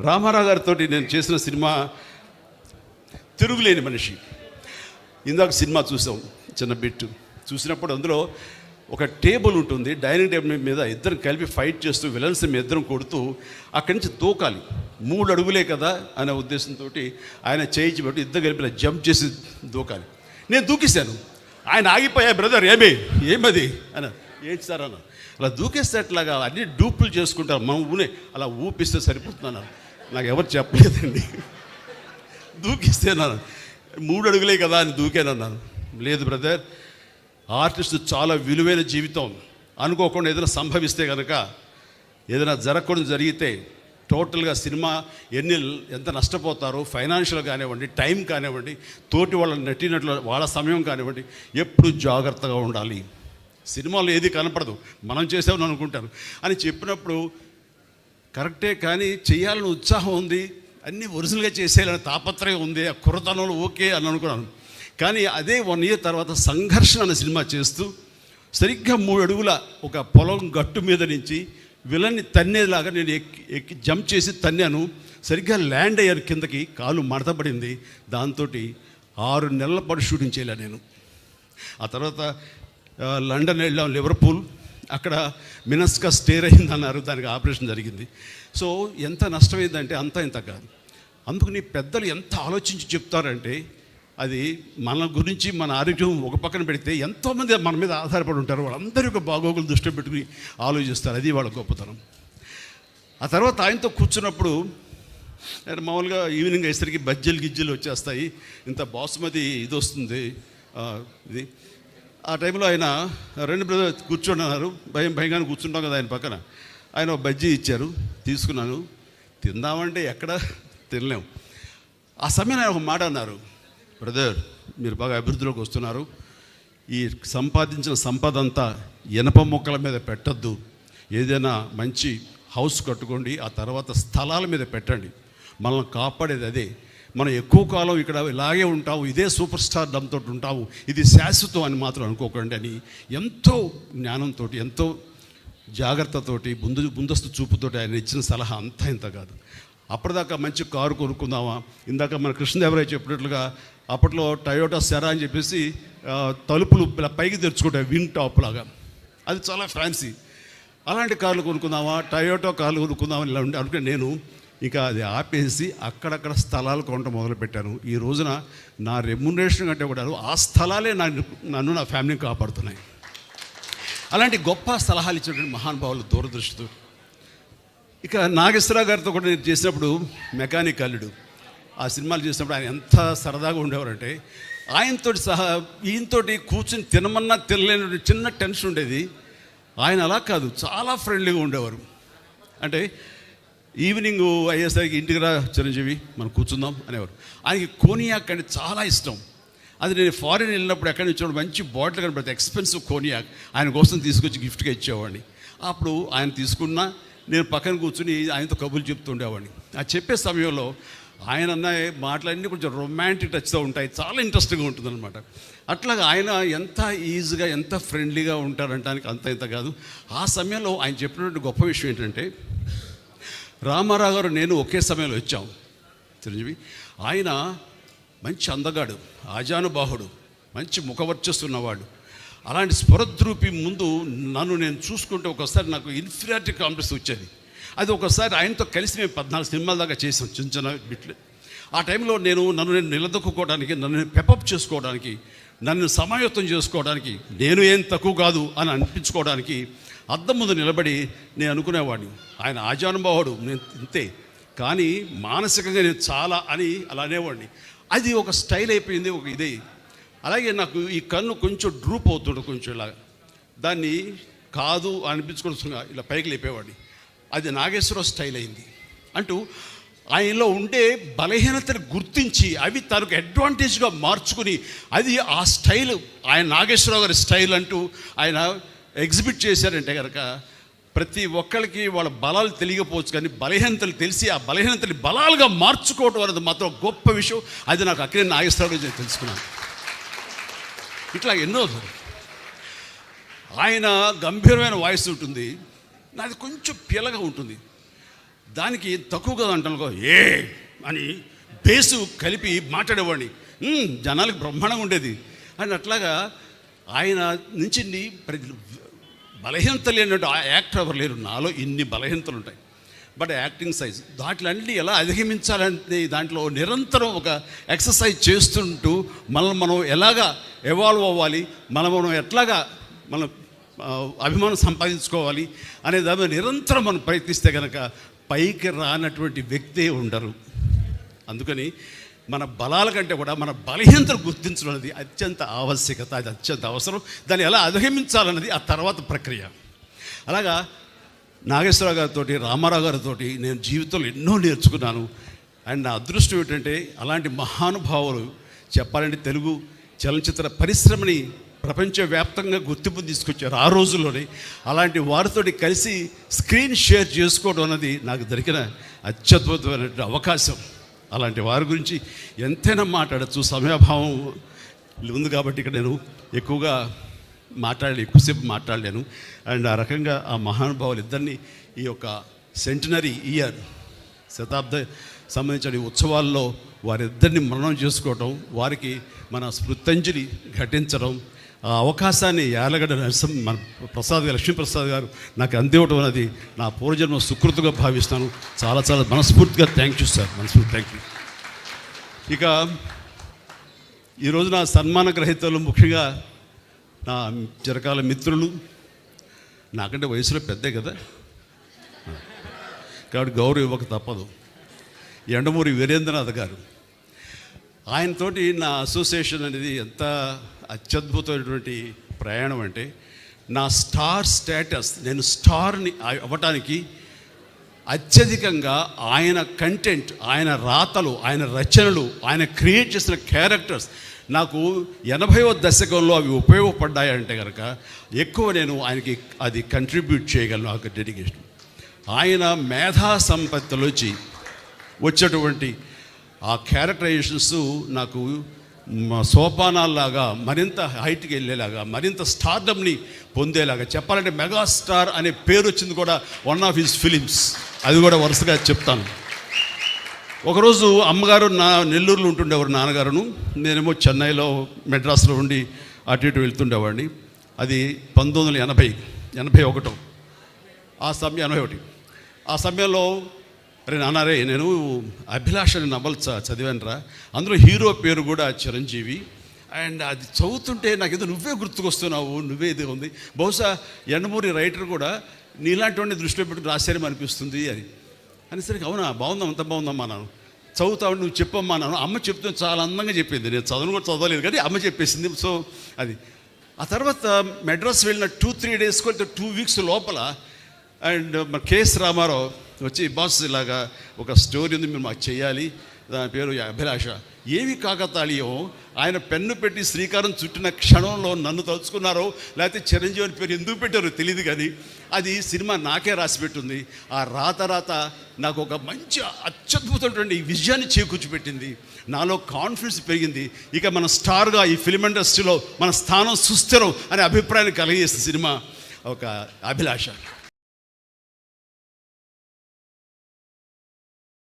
రామారావు గారితో నేను చేసిన సినిమా తిరుగులేని మనిషి. ఇందాక సినిమా చూసాం చిన్న బిట్టు. చూసినప్పుడు అందులో ఒక టేబుల్ ఉంటుంది డైనింగ్ టేబుల్ మీద ఇద్దరు కలిపి ఫైట్ చేస్తూ విలన్స్ మీ ఇద్దరం కొడుతూ అక్కడి నుంచి తూకాలి. మూడు అడుగులే కదా అనే ఉద్దేశంతో ఆయన చేయించి పెట్టి ఇద్దరు కలిపి జంప్ చేసి దూకాలి. నేను దూకిస్తాను ఆయన ఆగిపోయా బ్రదర్ ఏమే? ఏమది? అని ఏంటి సార్? అన్న. అలా దూకేస్తే అట్లాగా అన్ని డూపులు చేసుకుంటారు మనం ఊనే అలా ఊపిస్తే సరిపోతున్నాను నాకు ఎవరు చెప్పలేదండి దూకిస్తేనాను మూడు అడుగులే కదా అని దూకేనన్నాను లేదు బ్రదర్ ఆర్టిస్ట్ చాలా విలువైన జీవితం. అనుకోకుండా ఏదైనా సంభవిస్తే కనుక ఏదైనా జరగకూడదు జరిగితే టోటల్గా సినిమా ఎన్ని ఎంత నష్టపోతారో ఫైనాన్షియల్ కానివ్వండి టైం కానివ్వండి తోటి వాళ్ళ నటినట్లు వాళ్ళ సమయం కానివ్వండి ఎప్పుడు జాగ్రత్తగా ఉండాలి. సినిమాలో ఏది కనపడదు. మనం చేసామని అనుకుంటారు అని చెప్పినప్పుడు కరెక్టే కానీ చేయాలని ఉత్సాహం ఉంది. అన్నీ ఒరిజినల్గా చేసేయాలని తాపత్రయం ఉంది. ఆ కుర్రతనంలో ఓకే అని అనుకున్నాను. కానీ అదే వన్ ఇయర్ తర్వాత సంఘర్షణ అనే సినిమా చేస్తూ సరిగ్గా మూడు అడుగుల ఒక పొలం గట్టు మీద నుంచి విలన్ని తన్నేలాగా నేను ఎక్కి ఎక్కి జంప్ చేసి తన్నాను. సరిగ్గా ల్యాండ్ అయ్యాను కిందకి. కాలు మడతపడింది దాంతో ఆరు నెలల పాటు షూటింగ్ చేయలే నేను. ఆ తర్వాత లండన్ వెళ్ళాం లివర్పూల్. అక్కడ మినస్కా స్టేర్ అయింది అన్నారు. దానికి ఆపరేషన్ జరిగింది. సో ఎంత నష్టమైందంటే అంత ఇంత కాదు. అందుకు నీ పెద్దలు ఎంత ఆలోచించి చెప్తారంటే అది మన గురించి మన ఆరోగ్యం ఒక పక్కన పెడితే ఎంతోమంది మన మీద ఆధారపడి ఉంటారు. వాళ్ళందరూ ఒక బాగోగులు దృష్టిలో పెట్టుకుని ఆలోచిస్తారు. అది వాళ్ళ గొప్పతనం. ఆ తర్వాత ఆయనతో కూర్చున్నప్పుడు మామూలుగా ఈవినింగ్ అయ్యేసరికి బజ్జీలు గిజ్జీలు వచ్చేస్తాయి. ఇంత బాసుమతి ఇది వస్తుంది. ఇది. ఆ టైంలో ఆయన రెండు బ్రదర్ కూర్చున్నారు. భయం భయంగానే కూర్చుంటాం కదా ఆయన పక్కన. ఆయన ఒక బజ్జీ ఇచ్చారు తీసుకున్నాను. తిందామంటే ఎక్కడ తినలేం. ఆ సమయంలో ఆయన ఒక మాట అన్నారు. బ్రదర్ మీరు బాగా అభివృద్ధిలోకి వస్తున్నారు. ఈ సంపాదించిన సంపద అంతా ఇనప మొక్కల మీద పెట్టద్దు. ఏదైనా మంచి హౌస్ కట్టుకోండి ఆ తర్వాత స్థలాల మీద పెట్టండి. మనల్ని కాపాడేది అదే. మనం ఎక్కువ కాలం ఇక్కడ ఇలాగే ఉంటావు ఇదే సూపర్ స్టార్ డంతో ఉంటావు ఇది శాశ్వతం అని మాత్రం అనుకోకండి అని ఎంతో జ్ఞానంతో ఎంతో జాగ్రత్తతోటి ముందు ముందస్తు చూపుతోటి ఆయన ఇచ్చిన సలహా అంతా ఇంత కాదు. అప్పటిదాకా మంచి కారు కొనుక్కుందామా? ఇందాక మన కృష్ణదేవరాయ చెప్పినట్లుగా అప్పట్లో టయోటా సెరా అని చెప్పేసి తలుపులు ఇలా పైకి తెరుచుకుంటాయి విన్ టాప్ లాగా. అది చాలా ఫ్యాన్సీ. అలాంటి కార్లు కొనుక్కుందామా? టయోటో కార్లు కొనుక్కుందామా ఇలా ఉండి అనుకుంటే నేను ఇంకా అది ఆపేసి అక్కడక్కడ స్థలాలు కొనడం మొదలుపెట్టాను ఈ రోజున నా రెమ్యునరేషన్ కంటే కూడా ఆ స్థలాలే నన్ను నన్ను నా ఫ్యామిలీని కాపాడుతున్నాయి. అలాంటి గొప్ప సలహాలు ఇచ్చినటువంటి మహానుభావులు దూరదృష్టితో. ఇక నాగేశ్వర గారితో కూడా నేను చేసినప్పుడు మెకానిక్ అల్లుడు. ఆ సినిమాలు చేసినప్పుడు ఆయన ఎంత సరదాగా ఉండేవారంటే ఆయనతో సహా ఈయనతోటి కూర్చుని తినమన్నా తినలేని చిన్న టెన్షన్ ఉండేది. ఆయన అలా కాదు చాలా ఫ్రెండ్లీగా ఉండేవారు. అంటే ఈవినింగ్ అయ్యేసరికి ఇంటికి రా చిరంజీవి మనం కూర్చుందాం అనేవారు. ఆయనకి కోనియాక్ అంటే చాలా ఇష్టం. అది నేను ఫారిన్ వెళ్ళినప్పుడు ఎక్కడి నుంచి మంచి బాటిల్ కనబడితే ఎక్స్పెన్సివ్ కోనియాక్. ఆయన కోసం తీసుకొచ్చి గిఫ్ట్గా ఇచ్చేవాడిని. అప్పుడు ఆయన తీసుకున్న నేను పక్కన కూర్చుని ఆయనతో కబుర్లు చెప్తుండేవాడిని ఆ చెప్పే సమయంలో ఆయన అన్న మాటలన్నీ కొంచెం రొమాంటిక్ టచ్తో ఉంటాయి. చాలా ఇంట్రెస్టింగ్గా ఉంటుంది అనమాట అట్లాగా ఆయన ఎంత ఈజీగా ఎంత ఫ్రెండ్లీగా ఉంటారంటానికి అంత ఇంత కాదు. ఆ సమయంలో ఆయన చెప్పినటువంటి గొప్ప విషయం ఏంటంటే రామారావు గారు నేను ఒకే సమయంలో వచ్చాం. చిరంజీవి ఆయన మంచి అందగాడు ఆజానుబాహుడు మంచి ముఖవర్చస్తున్నవాడు. అలాంటి స్వరద్రూపి ముందు నన్ను నేను చూసుకుంటే ఒకసారి నాకు ఇన్ఫీరియారిటీ కాంప్లెక్స్ వచ్చేది. అది ఒకసారి ఆయనతో కలిసి మేము పద్నాలుగు సినిమాల దాకా చేసాం చిన్న చిన్న బిట్లు. ఆ టైంలో నేను నన్ను నేను నిలదొక్కుకోవడానికి నన్ను నేను పెపప్ చేసుకోవడానికి నన్ను సమాయత్తం చేసుకోవడానికి నేను ఏం తక్కువ కాదు అని అనిపించుకోవడానికి అద్దం ముందు నిలబడి నేను అనుకునేవాడిని. ఆయన ఆజానుభావుడు నేను ఇంతే. కానీ మానసికంగా నేను చాలా అని అలా అనేవాడిని. అది ఒక స్టైల్ అయిపోయింది ఒక ఇదే. అలాగే నాకు ఈ కన్ను కొంచెం డ్రూప్ అవుతుండే కొంచెం ఇలా దాన్ని కాదు అనిపించుకొని ఇలా పైకి లేపేవాడిని. అది నాగేశ్వరరావు స్టైల్ అయింది. అంటూ ఆయనలో ఉండే బలహీనతను గుర్తించి అవి తనకు అడ్వాంటేజ్గా మార్చుకుని అది ఆ స్టైల్ ఆయన నాగేశ్వరరావు గారి స్టైల్ అంటూ ఆయన ఎగ్జిబిట్ చేశారంటే కనుక ప్రతి ఒక్కరికి వాళ్ళ బలాలు తెలియకపోవచ్చు కానీ బలహీనతలు తెలిసి ఆ బలహీనతని బలాలుగా మార్చుకోవడం అనేది మాత్రం గొప్ప విషయం. అది నాకు అక్కడే నాగేశ్వరరావు నేను తెలుసుకున్నాను. ఇట్లా ఎన్నో ఆయన గంభీరమైన వాయిస్ ఉంటుంది. నాది కొంచెం పిల్లగా ఉంటుంది. దానికి తక్కువగా అంటాను ఏ అని బేసు కలిపి మాట్లాడేవాడిని. జనాలకు బ్రహ్మాండంగా ఉండేది. అని అట్లాగా ఆయన నుంచి ప్రతి బలహీనత లేనట్టు ఆ యాక్టర్ ఎవరు లేరు. నాలో ఇన్ని బలహీనతలు ఉంటాయి బట్ యాక్టింగ్ సైజ్ దాంట్లన్నీ ఎలా అధిగమించాలంటే దాంట్లో నిరంతరం ఒక ఎక్సర్సైజ్ చేస్తుంటూ మనల్ని మనం ఎలాగా ఎవాల్వ్ అవ్వాలి మనం మనం ఎట్లాగా మనం అభిమానం సంపాదించుకోవాలి అనే దాని మీద నిరంతరం మనం ప్రయత్నిస్తే కనుక పైకి రానటువంటి వ్యక్తే ఉండరు. అందుకని మన బలాల కంటే కూడా మన బలహీనతను గుర్తించడం అనేది అత్యంత ఆవశ్యకత అది అత్యంత అవసరం. దాన్ని ఎలా అధిగమించాలన్నది ఆ తర్వాత ప్రక్రియ. అలాగా నాగేశ్వరరావు గారితో రామారావు గారితో నేను జీవితంలో ఎన్నో నేర్చుకున్నాను. అండ్ నా అదృష్టం ఏంటంటే అలాంటి మహానుభావులు చెప్పాలంటే తెలుగు చలనచిత్ర పరిశ్రమని ప్రపంచవ్యాప్తంగా గుర్తింపు తీసుకొచ్చారు ఆ రోజుల్లోనే. అలాంటి వారితో కలిసి స్క్రీన్ షేర్ చేసుకోవడం అన్నది నాకు దొరికిన అత్యద్భుతమైనటువంటి అవకాశం. అలాంటి వారి గురించి ఎంతైనా మాట్లాడచ్చు. సమయాభావం ఉంది కాబట్టి ఇక్కడ నేను ఎక్కువగా మాట్లాడలే ఎక్కువసేపు మాట్లాడలేను. అండ్ ఆ రకంగా ఆ మహానుభావులు ఇద్దరిని ఈ యొక్క సెంటనరీ ఇయర్ శతాబ్ద సంబంధించిన ఉత్సవాల్లో వారిద్దరిని మరణం చేసుకోవటం వారికి మన స్మృతంజలి ఘటించడం ఆ అవకాశాన్ని యాలగడ్డ నరసింహ మన ప్రసాద్ గారు లక్ష్మీప్రసాద్ గారు నాకు అందివ్వడం అనేది నా పూర్వజన్మ సుకృతిగా భావిస్తాను. చాలా చాలా మనస్ఫూర్తిగా థ్యాంక్ యూ సార్ మనస్ఫూర్తి థ్యాంక్ యూ ఇక ఈరోజు నా సన్మాన గ్రహీతలు ముఖ్యంగా నా చిరకాల మిత్రులు. నాకంటే వయసులో పెద్దే కదా. కాబట్టి గౌరవ ఇవ్వక తప్పదు. ఎండమూరి వీరేంద్రనాథ్ గారు. ఆయనతోటి నా అసోసియేషన్ అనేది ఎంత అత్యద్భుతమైనటువంటి ప్రయాణం అంటే నా స్టార్ స్టేటస్ నేను స్టార్ని అవ్వటానికి అత్యధికంగా ఆయన కంటెంట్ ఆయన రాతలు ఆయన రచనలు ఆయన క్రియేట్ చేసిన క్యారెక్టర్స్ నాకు ఎనభైవ దశకంలో అవి ఉపయోగపడ్డాయంటే కనుక ఎక్కువ నేను ఆయనకి అది కంట్రిబ్యూట్ చేయగలను ఆ డెడికేషన్ ఆయన మేధా సంపత్తిలోంచి వచ్చేటువంటి ఆ క్యారెక్టరైజేషన్స్ నాకు సోపానాల్లాగా మరింత హైట్కి వెళ్ళేలాగా మరింత స్టార్డమ్ని పొందేలాగా చెప్పాలంటే మెగాస్టార్ అనే పేరు వచ్చింది కూడా వన్ ఆఫ్ హిస్ ఫిలిమ్స్. అది కూడా వరుసగా చెప్తాను. ఒకరోజు అమ్మగారు నా నెల్లూరులో ఉంటుండేవారు నాన్నగారును. నేనేమో చెన్నైలో మెడ్రాస్లో ఉండి అటు ఇటు వెళ్తుండేవాడిని. అది పంతొమ్మిది వందల ఎనభై ఎనభై ఒకటో. ఆ సమయం ఎనభై ఒకటి. ఆ సమయంలో అరే నాన్నారే నేను అభిలాష అనే చదివాను చ అందులో హీరో పేరు కూడా చిరంజీవి. అండ్ అది చదువుతుంటే నాకు ఏదో నువ్వే గుర్తుకొస్తున్నావు నువ్వే ఇది ఉంది. బహుశా ఎండమూరి రైటర్ కూడా నీలాంటివన్నీ దృష్టిలో పెట్టుకుని రాశారేమో అనిపిస్తుంది అని. అనేసరికి అవునా బాగుందాం అంత బాగుందమ్మా నాను చదువుతావు నువ్వు చెప్పమ్మా నాను అమ్మ చెప్తే చాలా అందంగా చెప్పింది. నేను చదువును కూడా చదవలేదు కానీ అమ్మ చెప్పేసింది. సో అది. ఆ తర్వాత మెడ్రాస్ వెళ్ళిన టూ త్రీ డేస్కి వెళ్తే టూ వీక్స్ లోపల అండ్ మన కేఎస్ రామారావు వచ్చి బాస్ ఇలాగా ఒక స్టోరీ ఉంది మీరు మాకు చేయాలి దాని పేరు అభిలాష. ఏమి కాకతాళీయం ఆయన పెన్ను పెట్టి శ్రీకారం చుట్టిన క్షణంలో నన్ను తలుచుకున్నారో లేకపోతే చిరంజీవి అని పేరు ఎందుకు పెట్టారో తెలియదు కానీ అది సినిమా నాకే రాసి పెట్టుంది. ఆ రాత రాత నాకు ఒక మంచి అత్యద్భుతమైనటువంటి విజయాన్ని చేకూర్చిపెట్టింది. నాలో కాన్ఫిడెన్స్ పెరిగింది. ఇక మన స్టార్గా ఈ ఫిలిం ఇండస్ట్రీలో మన స్థానం సుస్థిరం అనే అభిప్రాయాన్ని కలిగజేసిన సినిమా ఒక అభిలాష.